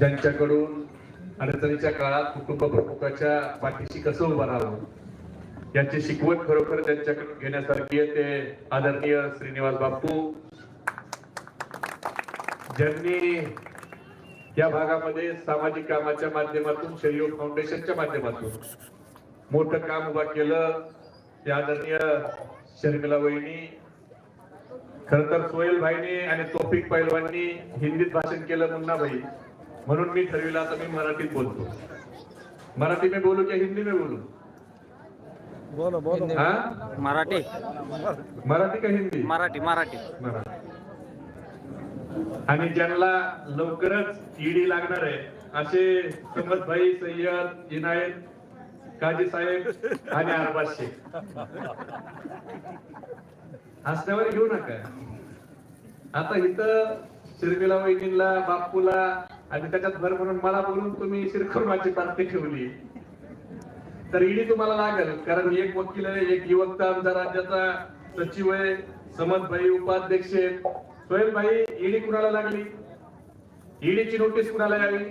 ज्यांच्याकडून अडचणीच्या काळात कुटुंब प्रमुखाच्या पाठीशी कसं उभं राहावं याची शिकवण खरोखर त्यांच्याकडून घेण्यासारखी आहे ते आदरणीय श्रीनिवास बापू. ज्यांनी या भागामध्ये सामाजिक कामाच्या माध्यमातून शरीर फाउंडेशनच्या माध्यमातून मोठं काम उभा केलं ते आदरणीय शर्मिला वहिनी खर तर सोहेल भाईनी आणि तोफिक पैलवांनी हिंदीत भाषण केलं मुन्ना भाई म्हणून मी ठरविलं आता मी मराठीत बोलतो. मराठी में बोलू की हिंदी में बोलू? बोलो बोलो. हा? मराठी. मराठी का हिंदी? मराठी मराठी. मराठी. आणि ज्यांना लवकरच ईडी लागणार आहे असे समज भाई सय्यद इनायत काजी साहेब आणि अरबाज शेख. हसण्यावर घेऊ नका. आता इथं शिरमिला वहिनीला बापूला आणि त्याच्यात भर म्हणून मला बोलून तुम्ही शिरखुर्माची पार्टी ठेवली. तर ईडी तुम्हाला लागेल कारण एक वकील आहे एक युवक आमच्या राज्याचा सचिव आहे समजभाई उपाध्यक्ष आहेत. सोहेलभाई ईडी कुणाला लागली? ईडीची नोटीस कुणाला यावी?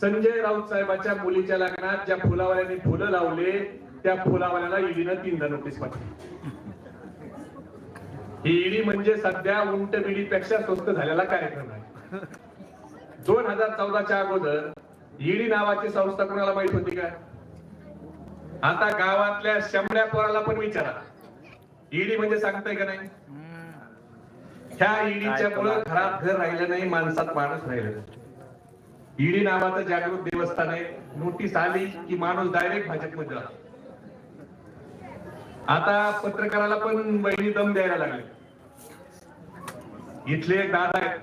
संजय राऊत साहेबाच्या मुलीच्या लग्नात ज्या फुलावाल्याने फुलं लावले त्या फुलावाल्याला ईडीनं तीनदा नोटीस पाठवली. ही ईडी म्हणजे सध्या उंट बिडीपेक्षा स्वस्त झालेला कार्यक्रम आहे. दोन हजार चौदाच्या अगोदर ईडी नावाची संस्था कोणाला माहीत होती का? आता गावातल्या शंभऱ्या पोराला पण विचारा. ईडी म्हणजे सांगताय का नाही? ह्या ईडीच्या मुळे घरात घर राहिलं नाही माणसात माणूस राहिलं नाही. ईडी नावाचं जागृत देवस्थान आहे. नोटीस आली की माणूस डायरेक्ट भाजपमध्ये आता पत्रकाराला पण बहिणी दम द्यायला लागले. इथले एक दादा आहेत.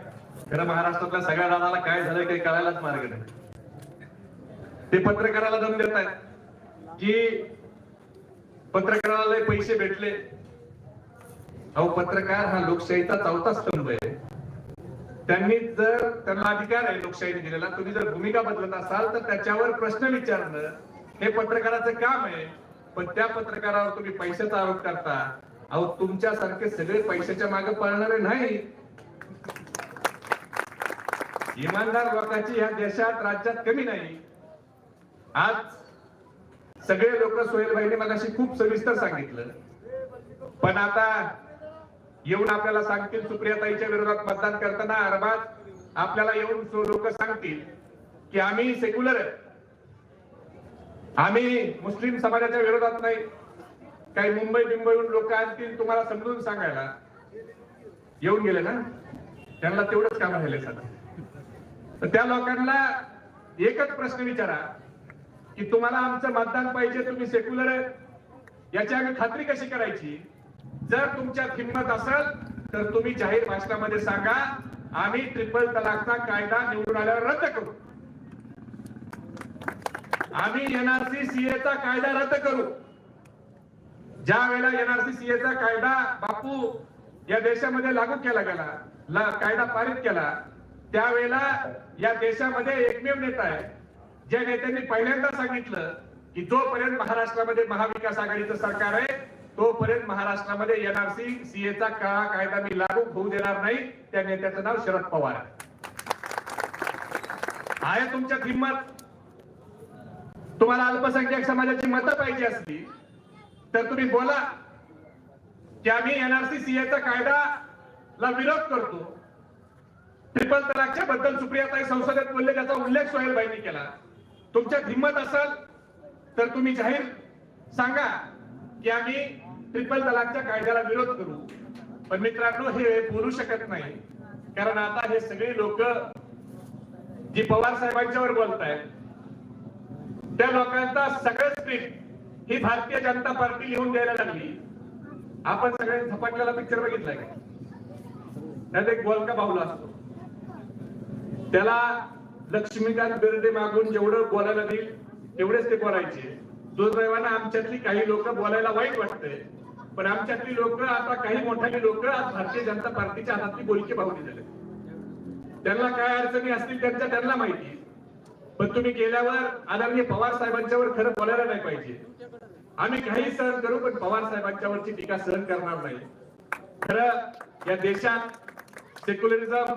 खरं महाराष्ट्रातल्या सगळ्या दादाला काय झालं काही कळायलाच मार्ग नाही. ते पत्रकाराला दम देत आहेत की पत्रकाराला पैसे भेटले. अहो पत्रकार हा लोकशाहीचा चौथा स्तंभ आहे. त्यांनी जर त्यांना अधिकार आहे लोकशाहीने दिलेला तुम्ही जर भूमिका बदलत असाल तर त्याच्यावर प्रश्न विचारणं हे पत्रकाराचं काम आहे. पण त्या पत्रकारावर तुम्ही पैशाचा आरोप करता. अहो तुमच्यासारखे सगळे पैशाच्या मागे पळणारे नाही. इमानदार लोकांची या देशात राज्यात कमी नाही. आज सगळे लोक सोहेलबाईने मगाशी खूप सविस्तर सांगितलं. पण आता येऊन आपल्याला सांगतील सुप्रियाताईच्या विरोधात मतदान करताना अरबाज आपल्याला येऊन लोक सांगतील की आम्ही सेक्युलर आम्ही मुस्लिम समाजाच्या विरोधात नाही. काही मुंबई बिंबईहून लोक आणतील तुम्हाला समजून सांगायला. येऊन गेले ना? त्यांना तेवढंच काम राहिले सध्या त्या लोकांना एकच प्रश्न विचारा की तुम्हाला आमचं मतदान पाहिजे तुम्ही सेक्युलर याची आम्ही खात्री कशी करायची? जर तुमच्यात हिंमत असेल तर तुम्ही जाहीर भाषणामध्ये सांगा आम्ही ट्रिपल तलाकचा कायदा निवडून आल्यावर रद्द करू. आम्ही एनआरसी सीएचा कायदा रद्द करू. ज्या वेळेला एनआरसी सीएचा कायदा बापू या देशामध्ये लागू केला गेला ला- कायदा पारित केला त्यावेळेला या देशामध्ये एकमेव नेता आहे. ज्या नेत्यांनी पहिल्यांदा सांगितलं की जोपर्यंत महाराष्ट्रामध्ये महाविकास आघाडीचं सरकार आहे तोपर्यंत महाराष्ट्रामध्ये एनआरसी सीएचा काळा कायदा मी लागू होऊ देणार नाही. त्या नेत्याचं नाव शरद पवार आहे. आहे तुमच्या किंमत. तुम्हाला अल्पसंख्याक समाजाची मतं पाहिजे असली तर तुम्ही बोला की आम्ही एनआरसी सीएचा कायदा ला विरोध करतो. ट्रिपल तलाकच्या बद्दल सुप्रियाताई संसदेत बोलले त्याचा उल्लेख सोहेलबाईंनी केला. तुमच्या हिंमत असेल तर तुम्ही जाहीर सांगा की आम्ही ट्रिपल तलाकच्या कायद्याला विरोध करू. पण मित्रांनो हे बोलू शकत नाही. कारण आता हे सगळे लोक जी पवार साहेबांच्यावर बोलत आहेत त्या लोकांचा सगळं स्क्रिप्ट ही भारतीय जनता पार्टी लिहून द्यायला लागली. आपण सगळे झपाटलेला पिक्चर बघितलाय का? त्यात एक बोलका बाहुला असतो. त्याला लक्ष्मीकांत बेर्डे मागून जेवढं बोलायला देईल तेवढेच ते बोलायचे. दुर्दैवानं आमच्यातली काही लोक बोलायला वाईट वाटतंय. पण आमच्यातली लोक आता काही मोठाली लोक आज भारतीय जनता पार्टीच्या हातातली बोलकी भावनी झाले त्यांना काय अडचणी असतील त्यांच्या त्यांना माहिती पण तुम्ही गेल्यावर आदरणीय पवार साहेबांच्यावर खरं बोलायला नाही पाहिजे. आम्ही काही सहन करू पण पवार साहेबांच्यावरची टीका सहन करणार नाही. खरं या देशात सेक्युलरिझम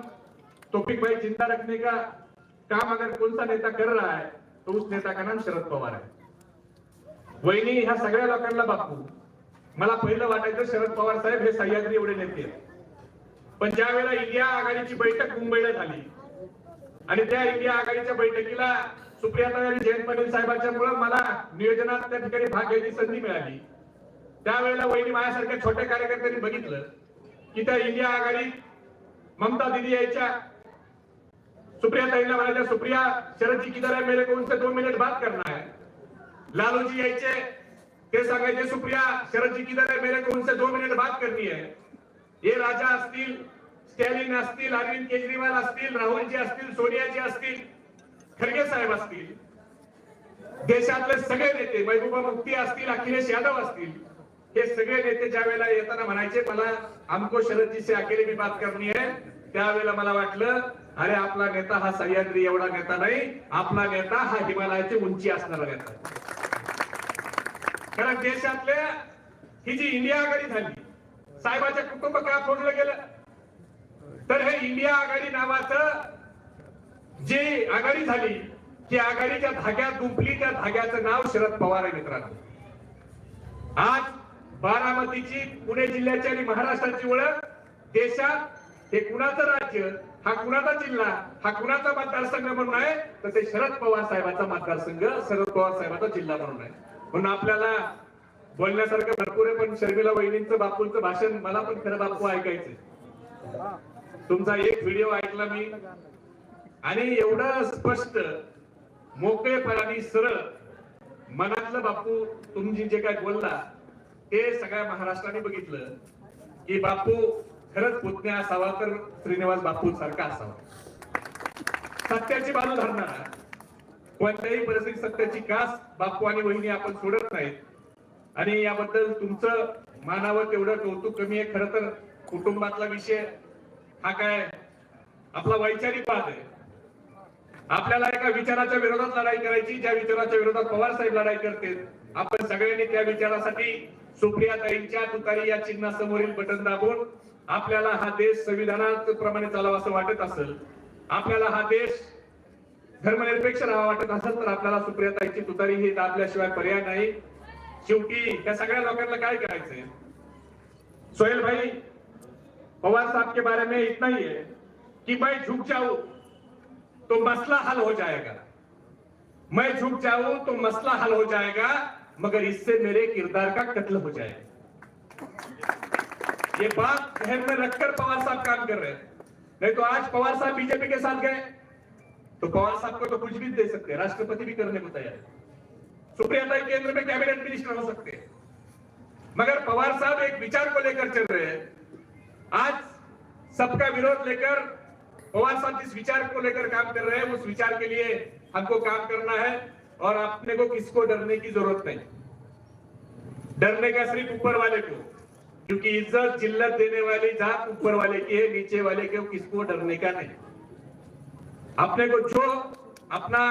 टॉपिक भाई चिंता रखने का काम अगर कौन सा नेता कर रहा है तो उस नेता का नाम शरद पवार आहे वहिनी ह्या सगळ्या लोकांना बापू। मला पहिलं वाटायचं शरद पवार साहेब हे सह्याद्री एवढे नेते आहेत. पण ज्या वेळेला इंडिया आघाडीची बैठक मुंबईला झाली आणि त्या इंडिया आघाडीच्या बैठकीला सुप्रियाताई आणि जयंत पाटील साहेबांच्या मुळे मला नियोजनात त्या ठिकाणी भाग घ्यायची संधी मिळाली. त्यावेळेला वहिनी माझ्यासारख्या छोट्या कार्यकर्त्यांनी बघितलं की त्या इंडिया आघाडीत ममता दिदी यायच्या सुप्रिया ताईला म्हणायच्या सुप्रिया शरद जी किधर आहे मेरे को? उनसे दो मिनिट बात करना है. लालूजी यायचे ते सांगायचे सुप्रिया शरद जी किधर आहे मेरे को? उनसे दो मिनिट बात करनी है. हे राजा असतील स्टॅलिन असतील अरविंद केजरीवाल असतील राहुलजी असतील सोनियाजी असतील खरगे साहेब असतील देशातले सगळे नेते महबूबा मुक्ती असतील अखिलेश यादव असतील हे सगळे नेते ज्या वेळेला येताना म्हणायचे मला हमको शरदजी से अकेले मी बात करनी है त्यावेळेला मला वाटलं अरे आपला नेता हा सह्याद्री एवढा नेता नाही. आपला नेता हा हिमालयाची उंची असणारा नेता. कारण देशातल्या ही जी इंडिया आघाडी झाली साहेबाच्या कुटुंब का फोडलं गेलं? तर हे इंडिया आघाडी नावाचं जी आघाडी झाली ती आघाडीच्या धाग्यात गुंपली त्या धाग्याचं नाव शरद पवार आहे मित्रांनो. आज बारामतीची पुणे जिल्ह्याची आणि महाराष्ट्राची ओळख देशात हे कुणाचं राज्य? हा कुणाचा जिल्हा? हा कुणाचा मतदारसंघ म्हणून आहे? तर ते शरद पवार साहेबांचा मतदारसंघ शरद पवार साहेबांचा जिल्हा म्हणून आहे. म्हणून आपल्याला बोलण्यासारखं भरपूर आहे पण शर्मिला वहिनींचं बापूंचं भाषण मला पण खरं बापू ऐकायचं तुमचा एक व्हिडिओ ऐकला मी. आणि एवढं स्पष्ट मोकळेपणाने सरळ मनातलं बापू तुम्ही जे काय बोलला ते सगळ्या महाराष्ट्राने बघितलं. की बापू खरंच पुतण्या असावा तर श्रीनिवास बापू सारखा असावा. सत्याची बाजू धरणार कोणत्याही परिस्थितीत सत्याची कास बापू आणि वहिनी आपण सोडत नाहीत. आणि याबद्दल तुमचं मानावर तेवढं कौतुक कमी आहे. खरं तर कुटुंबातला विषय हा काय? आपला वैचारिक वाद आहे. आपल्याला एका विचाराच्या विरोधात लढाई करायची ज्या विचाराच्या विरोधात पवार साहेब लढाई करते आपण सगळ्यांनी त्या विचारासाठी सुप्रिया ताईंच्या तुतारी या चिन्हासमोरील बटन दाबून आपल्याला हा देश संविधानात प्रमाणे चालावा असं वाटत असेल आपल्याला हा देश धर्मनिरपेक्ष राहावा वाटत असेल तर आपल्याला सुप्रिया तुतारी ही दाबल्याशिवाय पर्याय नाही. शेवटी या सगळ्या लोकांना काय करायचंय? सोहेल भाई पवार साहब के बारे में इतना ही है कि मैं झुक जाऊं तो मसला हल हो जाएगा। मैं झुक जाऊं तो मसला हल हो जाएगा मगर इससे मेरे किरदार का कत्ल हो जाएगा। ये बात ध्यान में रखकर पवार साहब काम कर रहे हैं। नहीं तो आज पवार साहब बीजेपी के साथ गए तो पवार साहब को तो कुछ भी दे सकते हैं राष्ट्रपति भी करने को तैयार सुप्रिया ताई केंद्र में कैबिनेट मिनिस्टर हो सकते हैं। मगर पवार साहब एक विचार को लेकर चल रहे हैं। आज सबका विरोध लेकर पवार साहब जिस विचार को लेकर काम कर रहे हैं, उस विचार के लिए हमको काम करना है और अपने को किसको डरने की ज़रूरत नहीं। डरने का सिर्फ़ ऊपर वाले को। क्योंकि इज़्ज़त जिल्लत देने वाली जात ऊपर वाले की है, नीचे वाले के, किसको डरने का नहीं। अपने को जो अपना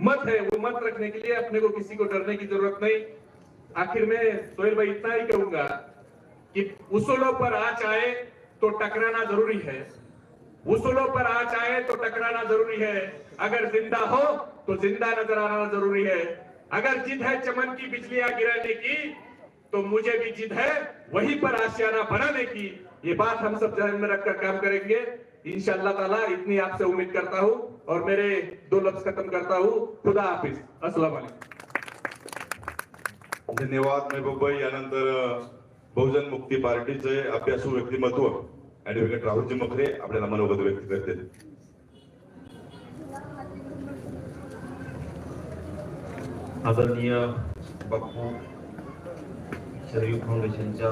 मत है, वो मत रखने के लिए अपने को किसी को डरने की ज़रूरत नहीं। आखिर में सोहेल भाई इतना ही कहूँगा कि उसूलों पर आँच आए तो टकराना ज़रूरी है। उसूलों पर आँच आए तो टकराना ज़रूरी है। अगर ज़िंदा हो तो ज़िंदा नज़र आना ज़रूरी है। अगर जिद है चमन की, बिजलियाँ गिराने की तो मुझे भी जिद है वहीं पर आशियाना बनाने की। ये बात हम सब ध्यान में रखकर काम करेंगे। इंशाअल्लाह ताला इतनी आपसे उम्मीद करता हूँ और मेरे दो लफ्ज खत्म करता हूँ। खुदा हाफिज। अस्सलाम वालेकुम। धन्यवाद महबूब भाई। यानंतर बहुजन मुक्ती पार्टीचे अभ्यासू व्यक्तिमत्व ऍडव्होकेट राहुलजी मखरे आपल्याला मनोगत व्यक्त करते आदरणीय बापू शरीफ फाउंडेशनच्या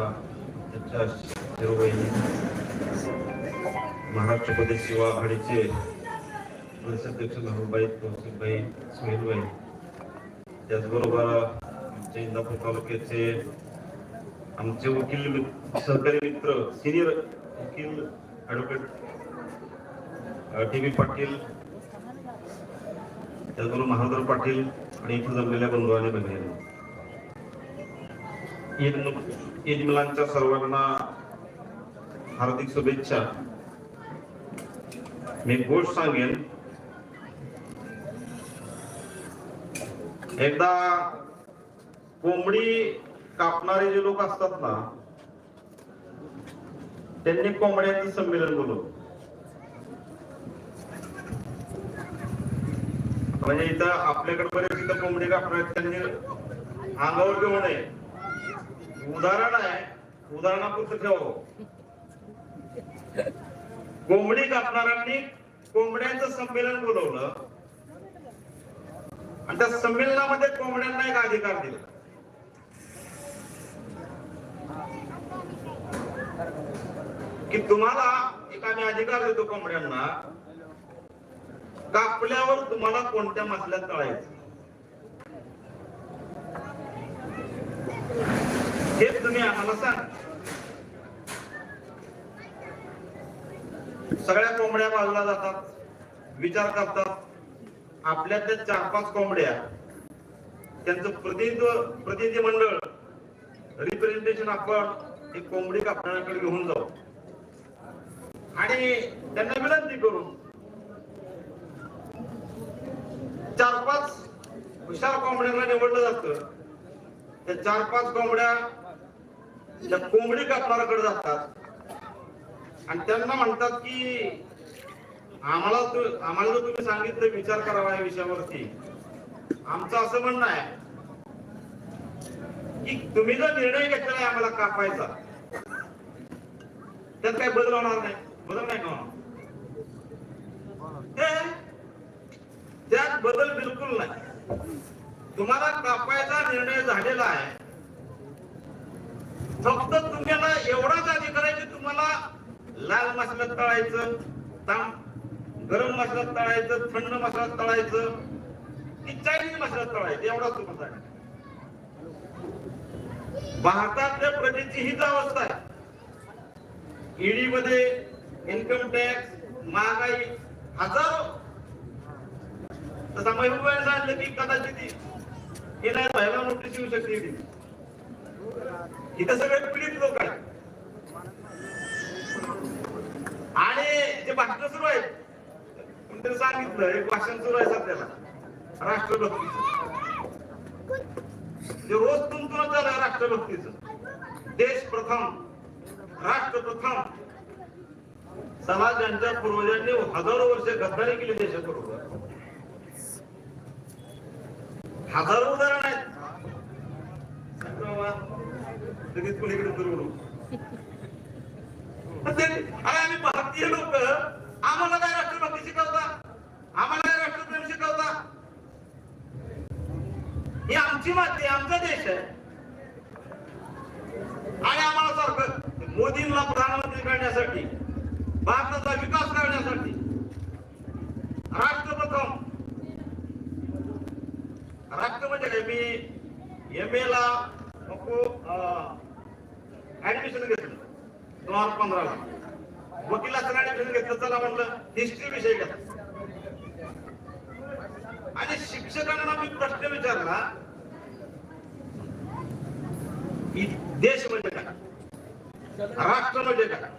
त्यांच्या शिरोवहिनी महाराष्ट्र प्रदेश सेवा आघाडीचे प्रदेशाध्यक्ष मेहुलबाई कौशिकबाई सुहेलबाई त्याचबरोबर आमचे इंदापूर तालुक्याचे आमचे वकील सहकारी मित्र सिनियर वकील ॲडव्होकेट टी व्ही पाटील त्याचबरोबर महादर पाटील आणि इथे जमलेल्या बंधू आणि बहिणी. ईद मुलांच्या सर्वांना हार्दिक शुभेच्छा. मी गोष्ट सांगेन. एकदा कोंबडी कापणारे जे लोक असतात ना त्यांनी कोंबड्यांचं संमेलन बोलवलं. म्हणजे इथं आपल्याकडे बरेच इथं कोंबडी कापणार त्यांनी अंगावर घेऊ नये. उदाहरण आहे. उदाहरणापुरतं ठेवावं हो. कोंबडी कापणाऱ्यांनी कोंबड्यांचं संमेलन बोलवलं. आणि त्या संमेलनामध्ये कोंबड्यांना एक अधिकार दिला. की तुम्हाला एक आम्ही अधिकार देतो कोंबड्यांना. कापल्यावर तुम्हाला कोणत्या मसल्यात तळायचं? हेच तुम्ही आम्हाला सांग. सगळ्या कोंबड्या बाजूला जातात विचार करतात. आपल्यातल्या चार पाच कोंबड्या त्यांचं प्रतिनिधित्व प्रतिनिधी मंडळ रिप्रेझेंटेशन आपण एक कोंबडी कापणाऱ्याकडे घेऊन जाऊ. आणि त्यांना विनंती करून चार पाच हुशार कोंबड्यांना निवडलं जातं. त्या चार पाच कोंबड्या त्या कोंबडी कापणाऱ्याकडे जातात. आणि त्यांना म्हणतात की आम्हाला आम्हाला जर तुम्ही सांगितलं विचार करावा या विषयावरती. आमचं असं म्हणणं आहे की तुम्ही जर निर्णय घेतलेला आहे आम्हाला कापायचा त्यात काही बदल होणार नाही. बदल नाही का ते त्यात बदल बिलकुल नाही. तुम्हाला कापायचा निर्णय झालेला आहे. फक्त तुम्हाला एवढाच अधिकार आहे की तुम्हाला लाल मसाल्यात तळायचं गरम मसाल्यात तळायचं थंड मसाल्यात तळायचं की चायनीज मसाल्यात तळायचं एवढाच तुम्हाला आहे. भारतातल्या प्रजेची हीच अवस्था आहे. ईडी मध्ये इन्कम टॅक्स महागाई हजारो. तसा महिला की कदाचित ही- हे नाही व्हायला नोटीस येऊ शकते ईडी इथं सगळे पीडित लोक आहेत. आणि जे भाषण सुरू आहेत कोणतरी सांगितलं एक भाषण सुरू आहे सध्याला. राष्ट्रभक्तीच. जे रोज तुमचं झालं राष्ट्रभक्तीच. देश प्रथम राष्ट्र प्रथम समाजांच्या पूर्वजांनी हजारो वर्ष गद्दारी केली देशाबरोबर हजारो उदाहरण आहेत. लगेच कोणीकडे दुर्गुण पण ते- आम्ही भारतीय लोक आम्हाला काय राष्ट्रभक्ती शिकवता? आम्हाला काय राष्ट्रप्रेम शिकवता? ही आमची माती आमचा देश आहे. आणि आम्हाला सारखं मोदींना प्रधानमंत्री करण्यासाठी भारताचा विकास करण्यासाठी राष्ट्रप्रथम राष्ट्र म्हणजे काय? मी एम ए ला ऍडमिशन घेतलं नॉर्थ पंधराला. वकिला सरांनी ऍडमिशन घेतलं चला म्हणलं हिस्ट्री विषय घ्या. आणि शिक्षकांना मी प्रश्न विचारला की देश म्हणजे काय? राष्ट्र म्हणजे काय?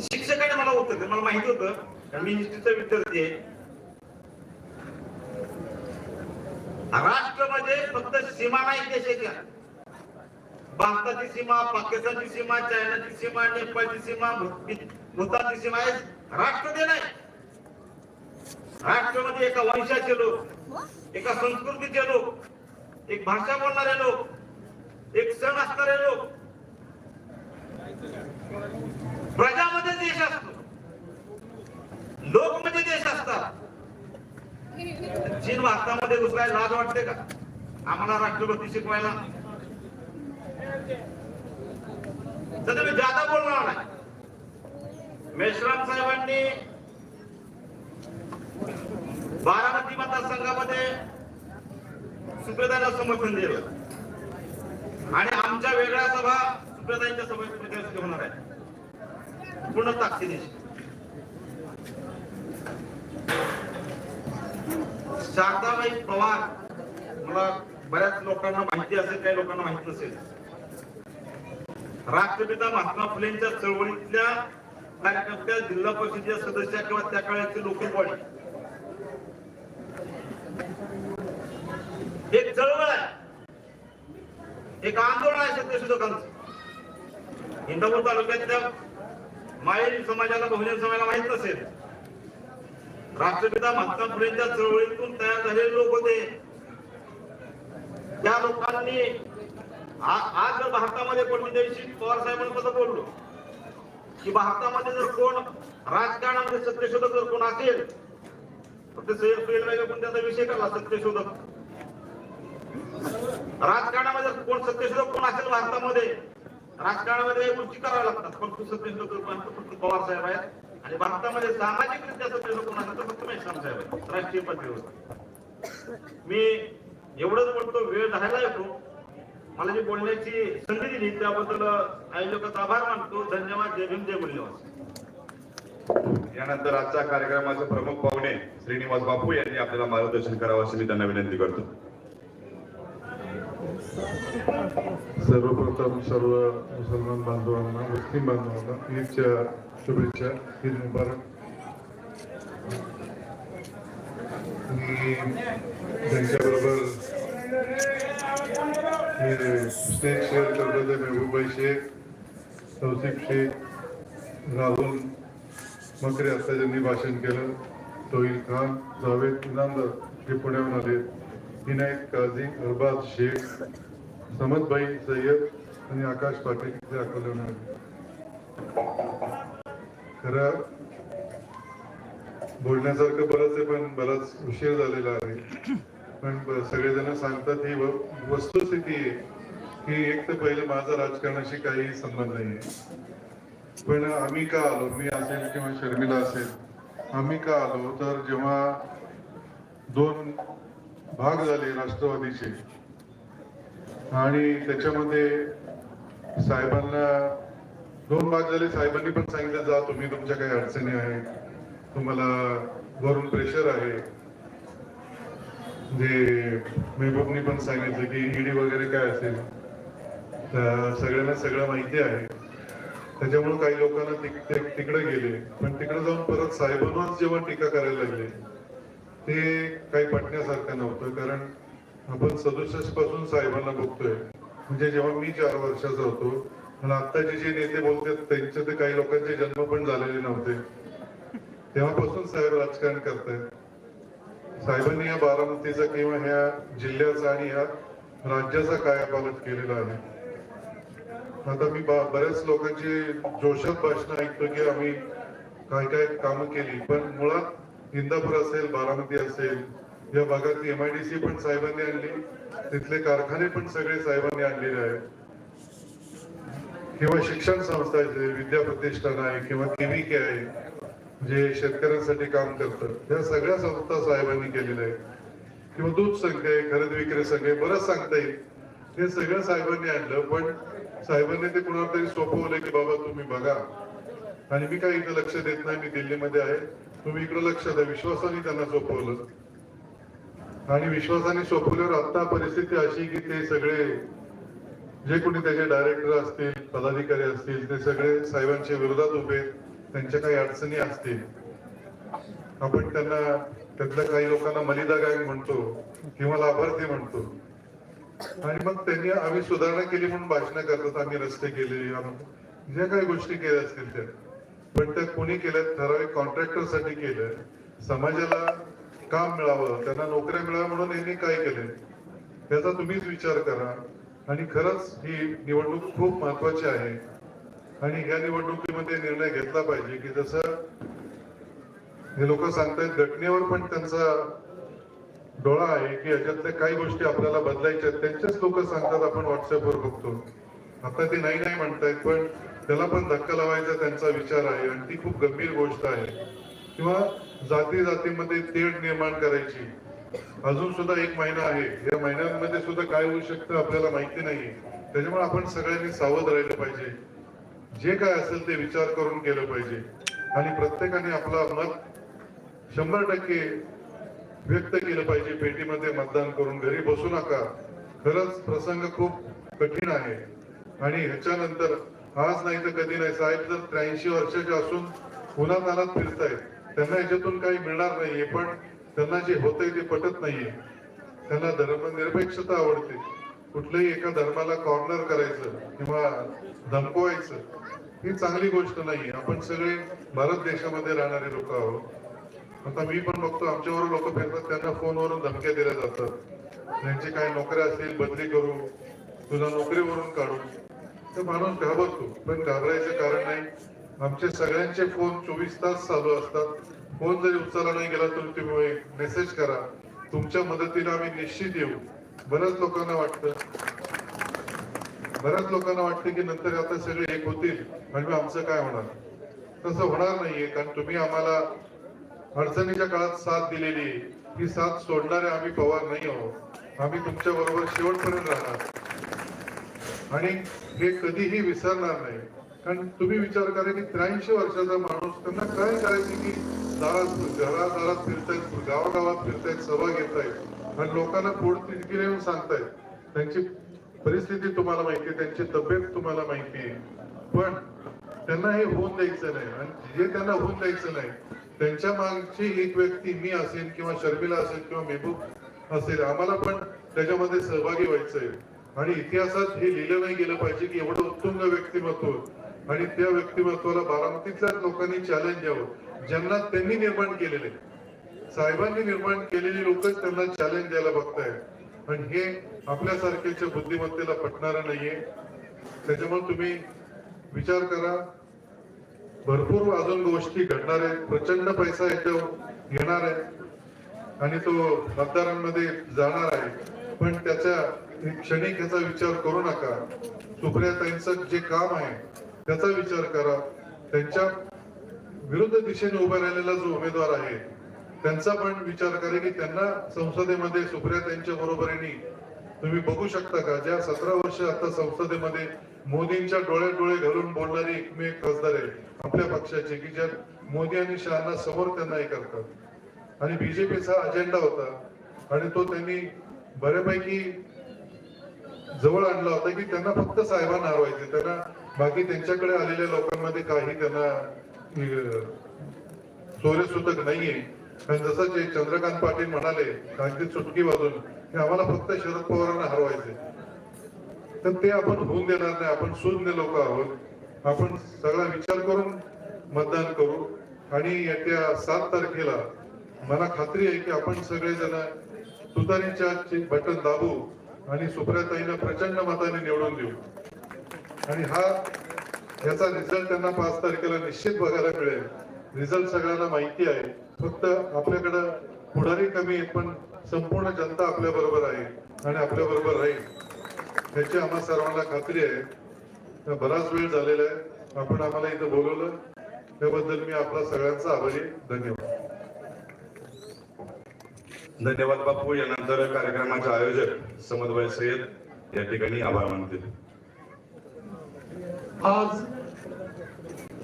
शिक्षकाने मला उत्तर दिलं. मला माहिती होत मी हिस्ट्रीचा विद्यार्थी आहे. राष्ट्र म्हणजे फक्त सीमा नाही देशाच्या भारताची सीमा पाकिस्तानची सीमा चायनाची सीमा नेपाळची सीमा भूतानची सीमा आहे. राष्ट्र दे नाही. राष्ट्रामध्ये एका वंशाचे लोक एका संस्कृतीचे लोक एक भाषा बोलणारे लोक एक सण असणारे लोक. प्रजामध्ये देश असतो. लोक म्हणजे देश असतात. चीन भारतामध्ये दुसरा लाज वाटते का? आम्हाला राष्ट्रपती शिकवायला तर मी जादा बोलणार नाही. मेश्राम साहेबांनी बारामती मतदारसंघामध्ये सुप्रियाताईंना समर्थन दिलं. आणि आमच्या वेगळ्या सभा सुप्रियाताईंच्या सभेत होणार आहे पूर्ण ताकदीनिशी शारदाबाई पवार मला बऱ्याच लोकांना माहिती असेल काही लोकांना माहीत नसेल. राष्ट्रपिता महात्मा फुलेंच्या चळवळीतल्या कार्यकर्त्या जिल्हा परिषदेच्या सदस्या किंवा त्या काळाचे लोक बॉडी एक चळवळ आहे. एक आंदोलन आहे सत्यशोधकांचं इंदापूर तालुक्यातल्या मायेरी समाजाला बहुजन समाजाला माहीत नसेल. राष्ट्रपिता महात्मा फुलेंच्या चळवळीतून तयार झालेले लोक होते. त्या लोकांनी आज जर भारतामध्ये कोण म्हणजे मी पवार साहेबांबद्दल बोललो? की भारतामध्ये जर कोण राजकारणामध्ये सत्यशोधक जर कोण असेल फक्त सय्यद सुहेल पण त्याचा विषय काढला सत्यशोधक? राजकारणामध्ये कोण सत्यशोधक कोण असेल भारतामध्ये राजकारणामध्ये गोष्टी कराव्या लागतात. पण सत्यशोधक फक्त पवार साहेब आहेत. आणि भारतामध्ये सामाजिकरित्या सत्यशोधक कोण असेल तर फक्त मेहसान साहेब आहेत राष्ट्रीय पातळीवर मी एवढंच म्हणतो वेळ राहायला येतो मला जी बोलण्याची संधी दिली त्याबद्दल आयोजकाचा आभार मानतो. धन्यवाद. जय भीम जय मूल्यवाद यानंतर आजच्या कार्यक्रमाचे प्रमुख पाहुणे श्रीनिवास बापू यांनी आपल्याला मार्गदर्शन करावं अशी मी त्यांना विनंती करतो. सर्वप्रथम सर्व मुसलमान बांधवांना मुस्लिम बांधवांना ईदच्या शुभेच्छा ईद मुबारक. त्यांच्याबरोबर हे स्टेज शेअर मेहबूबाई शेख तौसिफ शेख राहुल मकरे आता ज्यांनी भाषण केलं तोहिल खान जावेद इनामदार हे पुण्याहून आले विनायक काझी अरबाज शेख समदभाई सय्यद आणि आकाश पाटील इथे अकोल्याहून आले खरं बोलण्यासारखं बरंच आहे पण बराच उशीर झालेला आहे. पण सगळेजण सांगतात ही वस्तुस्थिती आहे. की एक तर पहिले माझा राजकारणाशी काही संबंध नाही आहे. पण आम्ही का आलो? मी असेल किंवा शर्मिला असेल आम्ही का आलो? तर जेव्हा दोन भाग झाले राष्ट्रवादीचे. आणि त्याच्यामध्ये साहेबांना दोन भाग झाले साहेबांनी पण सांगितलं जा तुम्ही तुमच्या काही अडचणी आहेत. तुम्हाला वरून प्रेशर आहे. जे मेहबूबनी पण सांगितलं की ईडी वगैरे काय असेल सगळ्यांना सगळं माहिती आहे. त्याच्यामुळे काही लोकांना तिकडे गेले. पण तिकडे जाऊन परत साहेबांनाच जेव्हा टीका करायला लागले ते काही पटण्यासारखं नव्हतं. कारण आपण सदुसष्टपासून साहेबांना बघतोय. म्हणजे जेव्हा मी चार वर्षाचा होतो आणि आत्ताचे जे नेते बोलतात त्यांचे ते काही लोकांचे जन्म पण झालेले नव्हते. तेव्हापासून साहेब राजकारण करतायत. साहेबांनी या बारामतीचा किंवा ह्या जिल्ह्याचा आणि ह्या राज्याचा कायापालट केलेला आहे. आता मी बऱ्याच लोकांची जोशात भाषण ऐकतो की आम्ही काय काय कामं केली पण मुळात इंदापूर असेल बारामती असेल या भागात एम आय डी सी पण साहेबांनी आणली तिथले कारखाने पण सगळे साहेबांनी आणलेले आहेत. किंवा शिक्षण संस्था आहे विद्या प्रतिष्ठान आहे किंवा केव्हीके आहे जे शेतकऱ्यांसाठी काम करतात या सगळ्या संस्था साहेबांनी केलेल्या आहेत. किंवा दूध संघ आहे खरेदी विक्री संघ आहे बरंच सांगता येईल. हे सगळं साहेबांनी आणलं पण साहेबांनी ते कुणाला तरी सोपवलं की बाबा तुम्ही बघा. आणि मी काही इथं लक्ष देत नाही मी दिल्लीमध्ये आहे. तुम्ही इकडे लक्ष द्या विश्वासाने त्यांना सोपवलं. आणि विश्वासाने सोपवल्यावर आता परिस्थिती अशी की ते सगळे जे कोणी त्याचे डायरेक्टर असतील पदाधिकारी असतील ते सगळे साहेबांच्या विरोधात उभे आहेत. त्यांच्या काही अडचणी असतील. आपण त्यांना त्यातल्या काही लोकांना मलिदा गायक म्हणतो किंवा लाभार्थी म्हणतो. आणि मग त्यांनी आम्ही सुधारणा केली म्हणून भाषणं करतात आम्ही रस्ते केले ज्या काही गोष्टी केल्या असतील त्या. पण त्या कोणी केल्या ठराविक कॉन्ट्रॅक्टरसाठी केलं समाजाला काम मिळावं त्यांना नोकऱ्या मिळाव्या म्हणून यांनी काय केले? त्याचा तुम्हीच विचार करा. आणि खरंच ही निवडणूक खूप महत्वाची आहे. आणि या निवडणुकीमध्ये निर्णय घेतला पाहिजे की जसं हे लोक सांगतायत घटनेवर पण त्यांचा डोळा आहे की याच्यातल्या काही गोष्टी आपल्याला बदलायच्या त्यांचेच लोक सांगतात आपण व्हॉट्सअपवर बघतो. आता ते नाही नाही म्हणतायत पण त्याला पण धक्का लावायचा त्यांचा विचार आहे आणि ती खूप गंभीर गोष्ट आहे. किंवा जाती जातीमध्ये तेढ निर्माण करायची. अजून सुद्धा एक महिना आहे. या महिन्यांमध्ये सुद्धा काय होऊ शकतं आपल्याला माहिती नाहीये. त्याच्यामुळे आपण सगळ्यांनी सावध राहिलं पाहिजे. जे काय असेल ते विचार करून केलं पाहिजे. आणि प्रत्येकाने आपला मत शंभर टक्के व्यक्त केलं पाहिजे. पेटीमध्ये मतदान करून घरी बसू नका. खरंच प्रसंग खूप कठीण आहे. आणि ह्याच्यानंतर आज नाही तर कधी नाही. साहेब जर त्र्याऐंशी वर्षाचे असून पुन्हा नानात फिरतायत. त्यांना याच्यातून काही मिळणार नाहीये. पण त्यांना जे होतंय ते पटत नाहीये. त्यांना धर्मनिरपेक्षता आवडते. कुठल्याही एका धर्माला कॉर्नर करायचं किंवा धमकवायचं ही चांगली गोष्ट नाही आपण सगळे भारत देशामध्ये राहणारे लोक आहोत. आता मी पण बघतो आमच्यावर लोक फिरतात त्यांना फोनवरून धमक्या दिल्या जातात. त्यांची काही नोकऱ्या असतील बदली करू तुला नोकरीवरून काढू. तर माणूस घाबरतो. पण घाबरायचं कारण नाही. आमचे सगळ्यांचे फोन चोवीस तास चालू असतात. फोन जरी उचलला नाही गेला तर तुम्ही मेसेज करा. तुमच्या मदतीला आम्ही निश्चित येऊ. बऱ्याच लोकांना वाटत. बऱ्याच लोकांना वाटतं की नंतर आता सगळे एक होतील म्हणजे आमचं काय होणार? तसं होणार नाहीये कारण तुम्ही आम्हाला अडचणीच्या काळात साथ दिलेली ही साथ सोडणारे आम्ही पवार नाही आहोत. आम्ही तुमच्या बरोबर शेवटपर्यंत राहणार. आणि हे कधीही विसरणार नाही. कारण तुम्ही विचार करा की त्र्याऐंशी वर्षाचा माणूस त्यांना काय करायचं की दारात घरादारात फिरतायत गावागावात फिरतायत सभा घेतायत. पण लोकांना पुढ तितकी येऊन सांगतायत. त्यांची परिस्थिती तुम्हाला माहिती आहे त्यांची तब्येत तुम्हाला माहिती आहे. पण त्यांना हे होऊन द्यायचं नाही. आणि जे त्यांना होऊन द्यायचं नाही त्यांच्या मागची एक व्यक्ती मी असेल किंवा शर्मिला असेल किंवा मेहबूब असेल आम्हाला पण त्याच्यामध्ये सहभागी व्हायचंय. आणि इतिहासात हे लिहिलं नाही गेलं पाहिजे की एवढं उत्तुंग व्यक्तिमत्व. आणि त्या व्यक्तिमत्वाला बारामतीतल्या लोकांनी चॅलेंज द्यावं ज्यांना त्यांनी निर्माण केलेले साहेबांनी निर्माण केलेली लोकच त्यांना चॅलेंज द्यायला बघतायत. पण हे आपल्यासारख्याच्या बुद्धिमत्तेला पटणारं नाहीये. त्याच्यामुळे तुम्ही विचार करा. भरपूर अजून गोष्टी घडणार आहेत. प्रचंड पैसा याच्यावर येणार आहे. आणि तो मतदारांमध्ये जाणार आहे. पण त्याच्या क्षणिक याचा विचार करू नका. सुप्रियाताईंचं जे काम आहे त्याचा विचार करा. त्यांच्या विरुद्ध दिशेने उभा राहिलेला जो उमेदवार आहे त्यांचा पण विचार करेन की त्यांना संसदेमध्ये सुप्रियाताईंच्या बरोबरीने तुम्ही बघू शकता का? ज्या सतरा वर्ष आता संसदेमध्ये मोदींच्या डोळ्यात डोळे घालून बोलणारी एकमेक खासदार आहे आपल्या पक्षाचे की ज्या मोदी आणि शहाना समोर त्यांना हे करतात. आणि बीजेपीचा अजेंडा होता. आणि तो त्यांनी बऱ्यापैकी जवळ आणला होता की त्यांना फक्त साहेबांना हरवायचे. त्यांना बाकी त्यांच्याकडे आलेल्या लोकांमध्ये काही त्यांना चोरे नाहीये. आणि जसं जे चंद्रकांत पाटील म्हणाले अगदी चुटकी वाजून हे आम्हाला फक्त शरद पवारांना हरवायचे. तर ते आपण होऊन देणार नाही आपण शून्य लोक आहोत. आपण सगळा विचार करून मतदान करू. आणि येत्या सात तारखेला मला खात्री आहे की आपण सगळेजण तुतारीच्या बटन दाबू आणि सुप्रियाताईंना प्रचंड मताने निवडून देऊ. आणि हा याचा रिझल्ट त्यांना पाच तारखेला निश्चित बघायला मिळेल. रिझल्ट सगळ्यांना माहिती आहे. फक्त आपल्याकडं पुढारी कमी आहेत पण संपूर्ण जनता आपल्या बरोबर आहे आणि आपल्या बरोबर राहील. त्याची आम्हा सर्वांना खात्री आहे. बराच वेळ झालेला आहे. आपण आम्हाला इथं बोलवलं. त्याबद्दल मी आपला सगळ्यांचा आभारी आहे. धन्यवाद. धन्यवाद बापू. यानंतर कार्यक्रमाचे आयोजक समन्वय सय्यद या ठिकाणी आभार मानतील. आज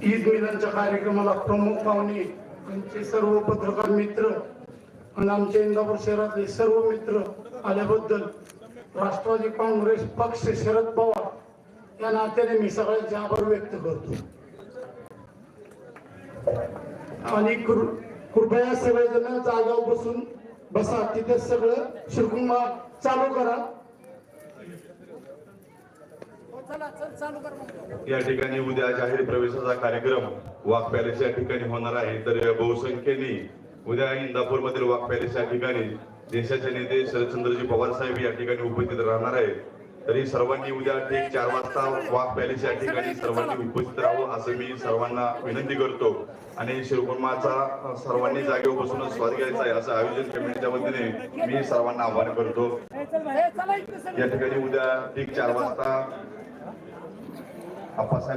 ईद मिलनच्या कार्यक्रमाला प्रमुख पाहुणे त्यांचे सर्व पत्रकार मित्र आणि आमच्या इंदापूर शहरातले सर्व मित्र आल्याबद्दल राष्ट्रवादी काँग्रेस पक्ष शरद पवार या नात्याने मी सगळ्यांचे आभार व्यक्त करतो. आणि कृपया सगळेजण जागा बसून बसा. तिथे सगळं शिरकुंबा चालू करा. या ठिकाणी उद्या जाहीर प्रवेशाचा कार्यक्रम वाघ पॅलेस या ठिकाणी होणार आहे. तर बहुसंख्येने उद्या इंदापूर मधील वाघ पॅलेस या ठिकाणी देशाचे नेते शरदचंद्रजी पवार साहेब या ठिकाणी उपस्थित राहणार आहेत. तरी सर्वांनी उद्या ठीक चार वाजता वाघ पॅलेस या ठिकाणी सर्वांनी उपस्थित राहावं असं मी सर्वांना विनंती करतो. आणि शिवकुर्माचा सर्वांनी जागेवर बसूनच स्वाद घ्यायचा आहे असं आयोजन कमिटीच्या वतीने मी सर्वांना आवाहन करतो. या ठिकाणी उद्या ठीक चार वाजता a passar